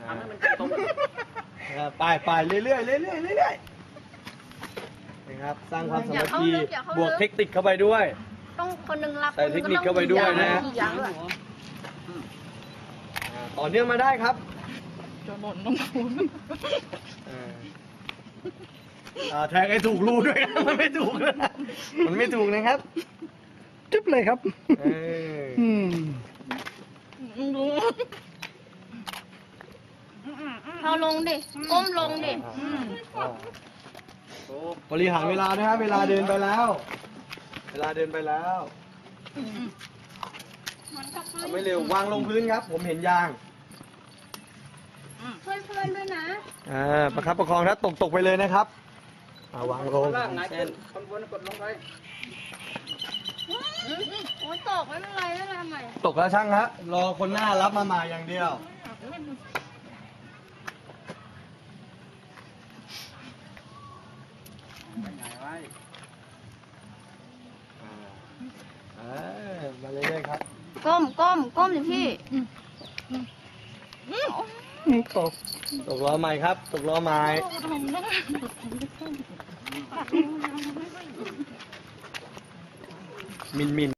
นะครับไปไปเรื่อยๆเรื่อยๆเรื่อยๆนะครับ สร้างความสามัคคีบวกเทคนิคเข้าไปด้วย ต้องคนหนึ่งรับใส่เทคนิคเข้าไปด้วยนะกี่อย่างด้วยอ่าต่อเนื่องมาได้ครับจะหล่นต้องคูณอ่าอ่าแทงให้ถูกรูด้วยนะมันไม่ถูกนะมันไม่ถูกนะครับจุ๊บเลยครับ เออ อืม ดู เอาลงดิก้มลงดิอ่าบริหารเวลานะครับเวลาเดินไปแล้ว เวลาเดินไปแล้วทำไม่เร็ววางลงพื้นครับ ผมเห็นยางเพื่อนเพื่อนๆด้วยนะอ่าประคับประคองถ้าตกตกไปเลยนะครับอ่าวางลงเส้นโอ้ยตกไม่เป็นไรไม่เป็นไรใหม่ตกแล้วช่างฮะรอคนหน้ารับมามาอย่างเดียว อ่ามาเรื่อยๆครับก้มก้มก้มสิพี่นี่ตกตกล้อไม้ครับ ตกล้อไม้ทำได้มินมิน